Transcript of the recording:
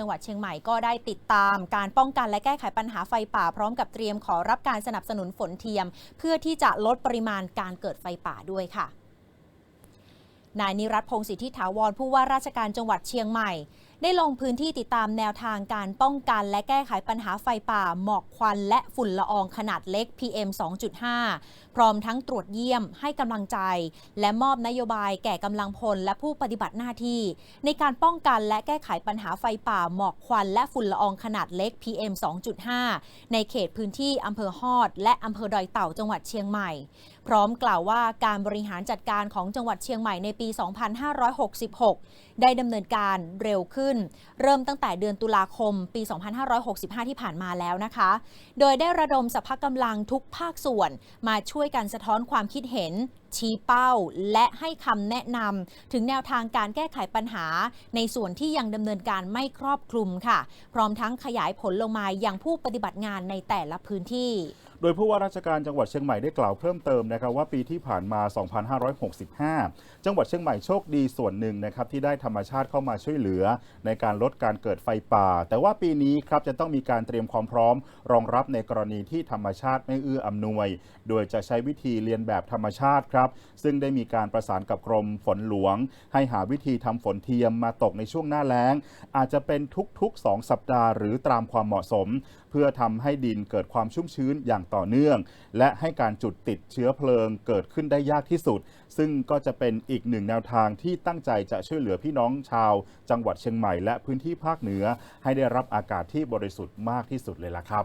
จังหวัดเชียงใหม่ก็ได้ติดตามการป้องกันและแก้ไขปัญหาไฟป่าพร้อมกับเตรียมขอรับการสนับสนุนฝนเทียม เพื่อที่จะลดปริมาณการเกิดไฟป่าด้วยค่ะ นายนิรัตพงศ์สิทธิถาวรผู้ว่าราชการจังหวัดเชียงใหม่ ได้ลงพื้นที่ติดตามแนวทางการป้องกัน และแก้ไขปัญหาไฟป่า หมอกควัน และฝุ่นละอองขนาดเล็ก PM 2.5 พร้อมทั้งตรวจเยี่ยมให้กำลังใจ และมอบนโยบายแก่กำลังพลและผู้ปฏิบัติหน้าที่ ในการป้องกันและแก้ไขปัญหาไฟป่า หมอกควัน และฝุ่นละอองขนาดเล็ก PM 2.5 ในเขตพื้นที่อำเภอฮอด และอำเภอดอยเต่าจังหวัดเชียงใหม่ พร้อมกล่าวว่าการบริหารจัดการของจังหวัดเชียงใหม่ในปี 2566 ได้ดำเนินการเร็วขึ้นเริ่มตั้งแต่เดือนตุลาคมปี 2565 ที่ผ่านมาแล้วนะคะ โดยได้ระดมสภากำลังทุกภาคส่วน มาช่วยกันสะท้อนความคิดเห็น ชี้เป้า และให้คำแนะนำถึงแนวทางการแก้ไขปัญหา ในส่วนที่ยังดำเนินการไม่ครอบคลุมค่ะ พร้อมทั้งขยายผลลงมายังผู้ปฏิบัติงานในแต่ละพื้นที่ โดยผู้ว่าราชการจังหวัดเชียงใหม่ได้กล่าวเพิ่มเติมนะครับว่าปีที่ผ่านมา 2565 จังหวัดเชียงใหม่โชคดีส่วนหนึ่งนะครับที่ได้ธรรมชาติเข้ามาช่วยเหลือ ในการลดการเกิดไฟป่า แต่ว่าปีนี้ครับจะต้องมีการเตรียมความพร้อม รองรับในกรณีที่ธรรมชาติไม่เอื้ออำนวย โดยจะใช้วิธีเรียนแบบธรรมชาติครับ ซึ่งได้มีการประสานกับกรมฝนหลวง ให้หาวิธีทำฝนเทียมมาตกในช่วงหน้าแล้ง อาจจะเป็นทุกๆ 2 สัปดาห์ หรือตามความเหมาะสม เพื่อทำให้ดินเกิดความชุ่มชื้นอย่างต่อเนื่อง และให้การจุดติดเชื้อเพลิงเกิดขึ้นได้ยากที่สุด ซึ่งก็จะเป็นอีกหนึ่งแนวทางที่ตั้งใจจะช่วยเหลือพี่น้องชาว จังหวัดเชียงใหม่และพื้นที่ภาคเหนือ ให้ได้รับอากาศที่บริสุทธิ์มากที่สุดเลยล่ะครับ